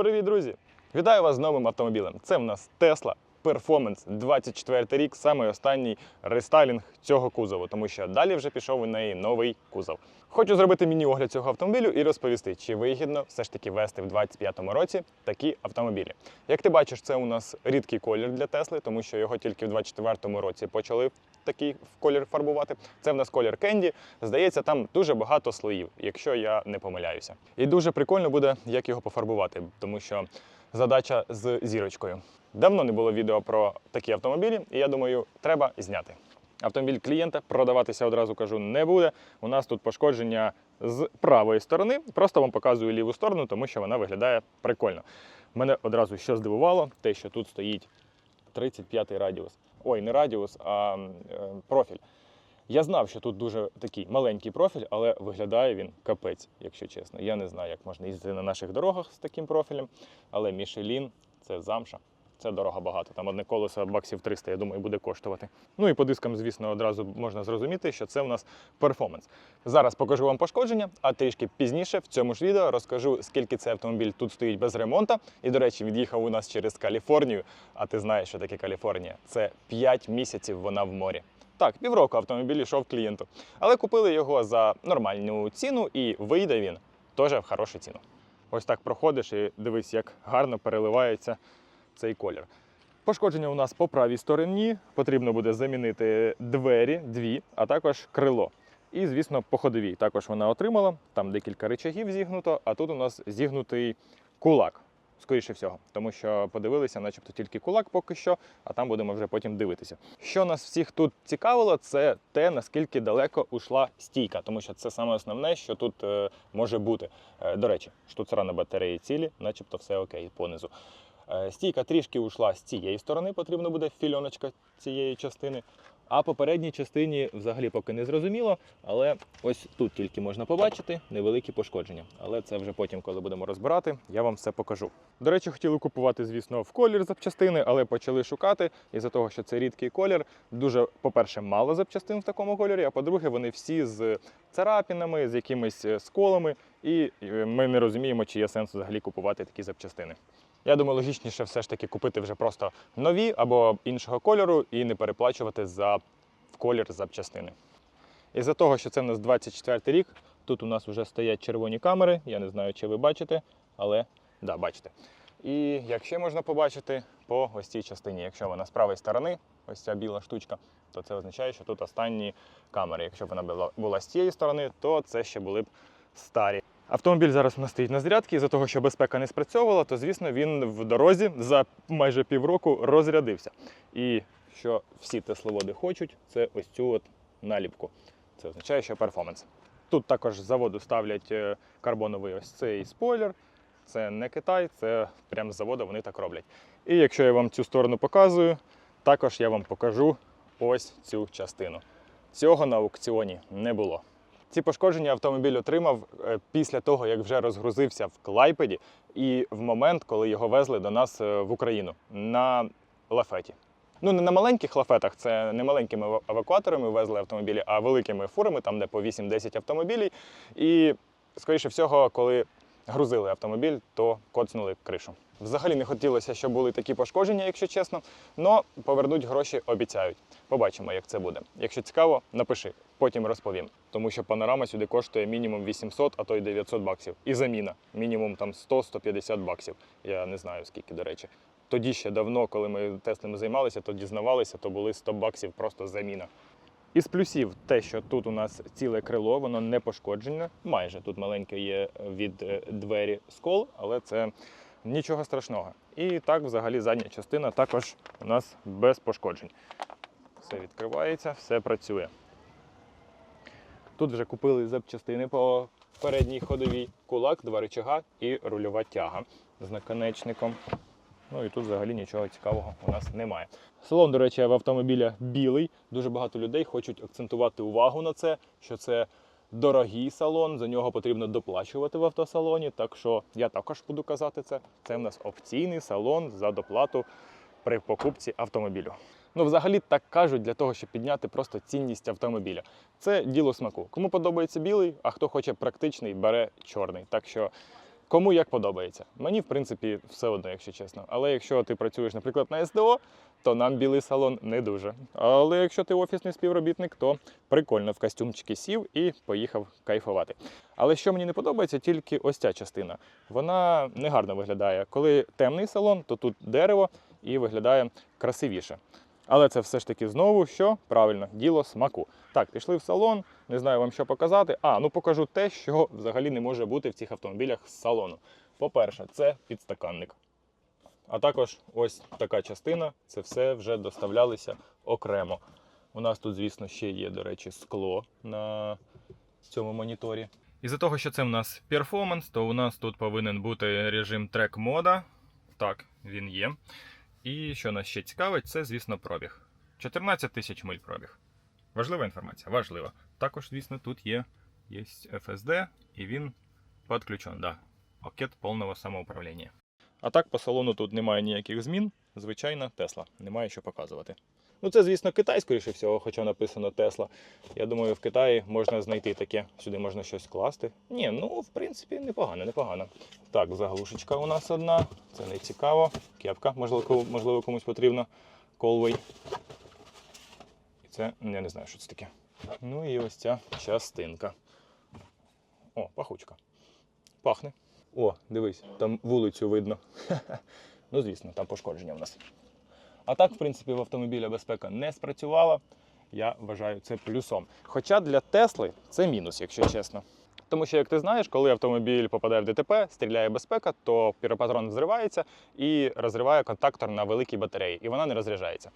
Привіт, друзі! Вітаю вас з новим автомобілем. Це в нас Tesla Performance 24 рік, самий останній рестайлінг цього кузову, тому що далі вже пішов у неї новий кузов. Хочу зробити міні-огляд цього автомобілю і розповісти, чи вигідно все ж таки вести в 2025 році такі автомобілі. Як ти бачиш, це у нас рідкий колір для Тесли, тому що його тільки в 2024 році почали такий колір фарбувати. Це в нас колір Кенді. Здається, там дуже багато слоїв, якщо я не помиляюся. І дуже прикольно буде, як його пофарбувати, тому що задача з зірочкою. Давно не було відео про такі автомобілі, і я думаю, треба зняти. Автомобіль клієнта продаватися одразу кажу не буде. У нас тут пошкодження з правої сторони. Просто вам показую ліву сторону, тому що вона виглядає прикольно. Мене одразу що здивувало, те, що тут стоїть 35-й радіус. Ой, не радіус, а е, профіль. Я знав, що тут дуже такий маленький профіль, але виглядає він капець, якщо чесно. Я не знаю, як можна їздити на наших дорогах з таким профілем, але Мішелін це замша. Це дорого багато. Там одне колесо баксів 300, я думаю, буде коштувати. Ну і по дискам, звісно, одразу можна зрозуміти, що це у нас перформанс. Зараз покажу вам пошкодження, а трішки пізніше в цьому ж відео розкажу, скільки цей автомобіль тут стоїть без ремонту. І, до речі, від'їхав у нас через Каліфорнію. А ти знаєш, що таке Каліфорнія? Це 5 місяців вона в морі. Так, півроку автомобіль йшов клієнту. Але купили його за нормальну ціну і вийде він теж в хорошу ціну. Ось так проходиш і дивись, як гарно переливається цей колір. Пошкодження у нас по правій стороні. Потрібно буде замінити двері, дві, а також крило. І, звісно, по ходовій також вона отримала. Там декілька речагів зігнуто, а тут у нас зігнутий кулак. Скоріше всього, тому що подивилися, начебто тільки кулак поки що, а там будемо вже потім дивитися. Що нас всіх тут цікавило, це те, наскільки далеко ушла стійка, тому що це саме основне, що тут е, може бути. Е, до речі, штуцера на батареї цілі, начебто все окей понизу. Е, Стійка трішки ушла з цієї сторони, потрібно буде фільоночка цієї частини. А по передній частині взагалі поки не зрозуміло, але ось тут тільки можна побачити невеликі пошкодження. Але це вже потім, коли будемо розбирати, я вам все покажу. До речі, хотіли купувати, звісно, в колір запчастини, але почали шукати. Із-за того, що це рідкий колір, дуже, по-перше, мало запчастин в такому кольорі, а по-друге, вони всі з царапінами, з якимись е, сколами, і е, ми не розуміємо, чи є сенс взагалі купувати такі запчастини. Я думаю, логічніше все ж таки купити вже просто нові або іншого кольору і не переплачувати за колір запчастини. Із-за того, що це в нас 24 рік, тут у нас вже стоять червоні камери. Я не знаю, чи ви бачите, але да, бачите. І як ще можна побачити по ось цій частині, якщо вона з правої сторони, ось ця біла штучка, то це означає, що тут останні камери. Якщо б вона була, з цієї сторони, то це ще були б старі. Автомобіль зараз у нас стоїть на зарядці, із-за того, що безпека не спрацьовувала, то звісно він в дорозі за майже півроку розрядився. І що всі тесловоди хочуть, це ось цю от наліпку. Це означає, що перформанс. Тут також з заводу ставлять е, карбоновий ось цей спойлер. Це не Китай, це прямо з заводу вони так роблять. І якщо я вам цю сторону показую, також я вам покажу ось цю частину. Цього на аукціоні не було. Ці пошкодження автомобіль отримав е, після того, як вже розгрузився в Клайпеді, і в момент, коли його везли до нас е, в Україну на лафеті. Ну, не на маленьких лафетах, це не маленькими евакуаторами везли автомобілі, а великими фурами, там де по 8-10 автомобілів. І, скоріше всього, коли грузили автомобіль, то коцнули кришу. Взагалі не хотілося, щоб були такі пошкодження, якщо чесно, але повернуть гроші обіцяють. Побачимо, як це буде. Якщо цікаво, напиши, потім розповім. Тому що панорама сюди коштує мінімум 800, а то й 900 баксів. І заміна мінімум там 100-150 баксів. Я не знаю скільки, до речі. Тоді ще давно, коли ми Теслами займалися, то дізнавалися, то були 100 баксів просто заміна. Із плюсів те, що тут у нас ціле крило, воно не пошкоджене. Майже тут маленьке є від е, двері скол, але це нічого страшного. І так, взагалі, задня частина також у нас без пошкоджень. Все відкривається, все працює. Тут вже купили запчастини по передній ходовій, кулак, два рычага і рульова тяга з наконечником. Ну і тут взагалі нічого цікавого у нас немає. Салон, до речі, в автомобіля білий. Дуже багато людей хочуть акцентувати увагу на це, що це дорогий салон, за нього потрібно доплачувати в автосалоні. Так що я також буду казати це. Це в нас опційний салон за доплату при покупці автомобілю. Ну, взагалі так кажуть для того, щоб підняти просто цінність автомобіля. Це діло смаку. Кому подобається білий, а хто хоче практичний, бере чорний. Так що Кому як подобається. Мені, в принципі, все одно, якщо чесно. Але якщо ти працюєш, наприклад, на СДО, то нам білий салон не дуже. Але якщо ти офісний співробітник, то прикольно в костюмчики сів і поїхав кайфувати. Але що мені не подобається, тільки ось ця частина. Вона не гарно виглядає. Коли темний салон, то тут дерево і виглядає красивіше. Але це все ж таки знову що правильно, діло смаку. Так, пішли в салон, не знаю вам що показати. А, ну покажу те, що взагалі не може бути в цих автомобілях з салону. По-перше, це підстаканник. А також ось така частина, це все вже доставлялися окремо. У нас тут, звісно, ще є, до речі, скло на цьому моніторі. Із-за того, що це в нас перформанс, то у нас тут повинен бути режим трек мода. Так, він є. І що нас ще цікавить, це, звісно, пробіг. 14 тисяч миль пробіг. Важлива інформація, важлива. Також, звісно, тут є, є FSD, і він підключен, да. Пакет повного самоуправління. А так по салону тут немає ніяких змін. Звичайна Тесла, немає що показувати. Ну, це, звісно, Китай, скоріше всього, хоча написано Тесла. Я думаю, в Китаї можна знайти таке. Сюди можна щось класти. Ні, ну, в принципі, непогано, непогано. Так, заглушечка у нас одна. Це не цікаво. Кепка, можливо, можливо комусь потрібна. Колвей. І це, я не знаю, що це таке. Ну і ось ця частинка. О, пахучка. Пахне. О, дивись, там вулицю видно. ну, звісно, там пошкодження в нас. А так, в принципі, в автомобіля безпека не спрацювала. Я вважаю це плюсом. Хоча для Тесли це мінус, якщо чесно. Тому що, як ти знаєш, коли автомобіль попадає в ДТП, стріляє безпека, то піропатрон взривається і розриває контактор на великій батареї, і вона не розряджається.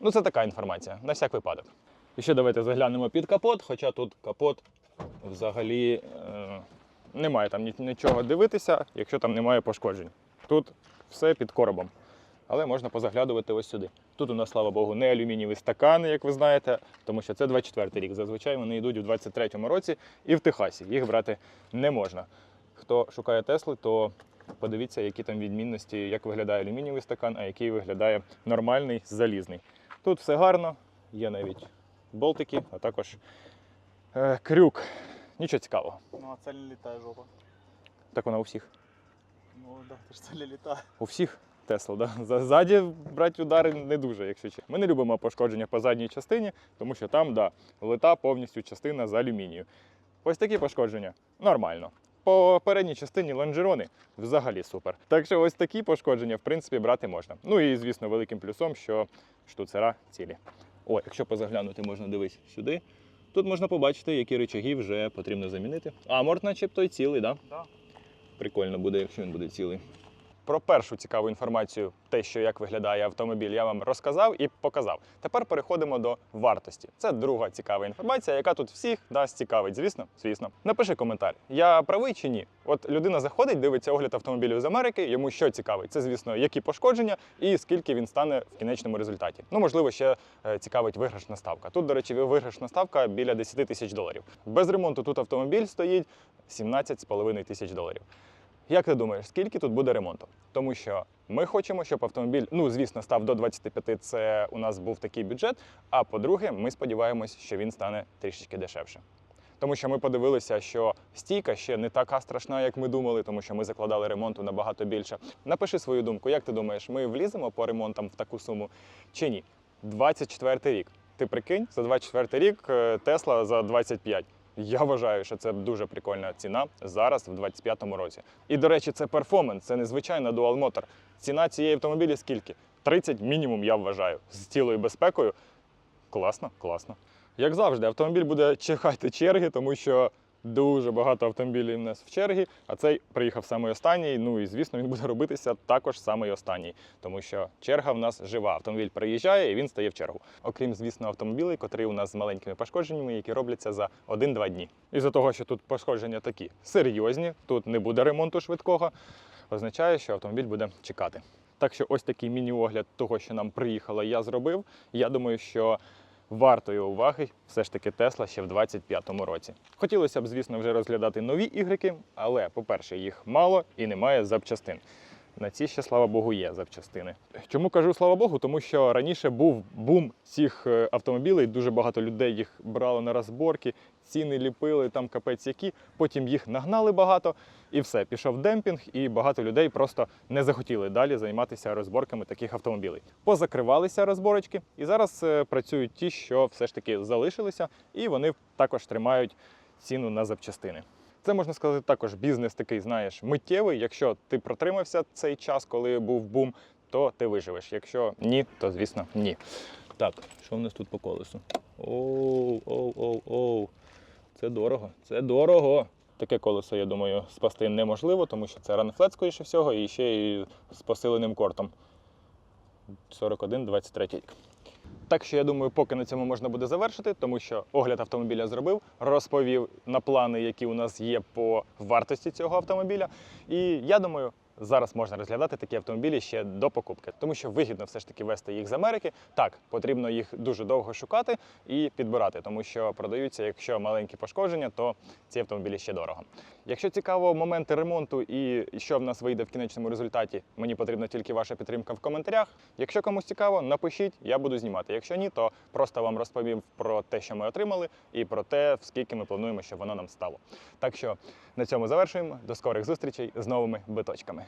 Ну, це така інформація, на всяк випадок. І ще давайте заглянемо під капот, хоча тут капот взагалі е, немає там нічого дивитися, якщо там немає пошкоджень. Тут все під коробом. Але можна позаглядувати ось сюди. Тут у нас, слава Богу, не алюмінієві стакани, як ви знаєте, тому що це 24-й рік. Зазвичай вони йдуть у 23-му році і в Техасі. Їх брати не можна. Хто шукає Тесли, то подивіться, які там відмінності, як виглядає алюмінієвий стакан, а який виглядає нормальний залізний. Тут все гарно, є навіть болтики, а також е, крюк. Нічого цікавого. Ну а цель не літає жопа. Так вона у всіх. Ну да, ти ж цель літає. У всіх Тесла, да? Ззаді брати удари не дуже, якщо чесно. Ми не любимо пошкодження по задній частині, тому що там, да, лита повністю частина з алюмінію. Ось такі пошкодження нормально. По передній частині лонжерони взагалі супер. Так що ось такі пошкодження, в принципі, брати можна. Ну і, звісно, великим плюсом, що штуцера цілі. О, якщо позаглянути, можна дивись сюди. Тут можна побачити, які рычаги вже потрібно замінити. А морд начебто й цілий, так? Да? Да. Прикольно буде, якщо він буде цілий. Про першу цікаву інформацію, те, що як виглядає автомобіль, я вам розказав і показав. Тепер переходимо до вартості. Це друга цікава інформація, яка тут всіх нас цікавить. Звісно, звісно. Напиши коментар. Я правий чи ні? От людина заходить, дивиться огляд автомобілів з Америки. Йому що цікавить? Це, звісно, які пошкодження і скільки він стане в кінечному результаті. Ну, можливо, ще е, цікавить виграшна ставка. Тут, до речі, виграшна ставка біля 10 тисяч доларів. Без ремонту тут автомобіль стоїть 17,5 тисяч доларів. Як ти думаєш, скільки тут буде ремонту? Тому що ми хочемо, щоб автомобіль, ну звісно, став до 25, це у нас був такий бюджет. А по-друге, ми сподіваємось, що він стане трішечки дешевше. Тому що ми подивилися, що стійка ще не така страшна, як ми думали, тому що ми закладали ремонту набагато більше. Напиши свою думку, як ти думаєш, ми вліземо по ремонтам в таку суму чи ні? 24 рік. Ти прикинь, за 24 рік е, Тесла за 25. Я вважаю, що це дуже прикольна ціна зараз, в 25-му році. І до речі, це перформанс, це незвичайна Motor. Ціна цієї автомобілі скільки? 30 мінімум, я вважаю. З цілою безпекою. Класно, класно. Як завжди, автомобіль буде чекати черги, тому що дуже багато автомобілів у нас в чергі, а цей приїхав самий останній. Ну і звісно, він буде робитися також самий останній, тому що черга в нас жива. Автомобіль приїжджає і він стає в чергу. Окрім, звісно, автомобілей, котрі у нас з маленькими пошкодженнями, які робляться за 1-2 дні. Із-за того, що тут пошкодження такі серйозні, тут не буде ремонту швидкого, означає, що автомобіль буде чекати. Так що ось такий міні-огляд того, що нам приїхало, я зробив. Я думаю, що вартої уваги все ж таки Тесла ще в 25-му році. Хотілося б, звісно, вже розглядати нові ігрики, але, по-перше, їх мало і немає запчастин. На ці ще, слава Богу, є запчастини. Чому кажу слава Богу? Тому що раніше був бум цих е, автомобілей, дуже багато людей їх брало на розборки. Стіни ліпили, там капець які. Потім їх нагнали багато, і все, пішов демпінг, і багато людей просто не захотіли далі займатися розборками таких автомобілей. Позакривалися розборочки, і зараз е, працюють ті, що все ж таки залишилися, і вони також тримають ціну на запчастини. Це можна сказати також бізнес такий, знаєш, миттєвий. Якщо ти протримався цей час, коли був бум, то ти виживеш. Якщо ні, то звісно ні. Так, що в нас тут по колесу? Оу, оу, оу, оу. Це дорого, це дорого. Таке колесо, я думаю, спасти неможливо, тому що це ранфлет, скоріше всього, і ще й з посиленим кортом. 41-23 рік. Так що я думаю, поки на цьому можна буде завершити, тому що огляд автомобіля зробив, розповів на плани, які у нас є по вартості цього автомобіля. І я думаю, зараз можна розглядати такі автомобілі ще до покупки, тому що вигідно все ж таки вести їх з Америки. Так, потрібно їх дуже довго шукати і підбирати, тому що продаються, якщо маленькі пошкодження, то ці автомобілі ще дорого. Якщо цікаво моменти ремонту і що в нас вийде в кінечному результаті, мені потрібна тільки ваша підтримка в коментарях. Якщо комусь цікаво, напишіть, я буду знімати. Якщо ні, то просто вам розповім про те, що ми отримали, і про те, скільки ми плануємо, щоб воно нам стало. Так що на цьому завершуємо. До скорих зустрічей з новими биточками.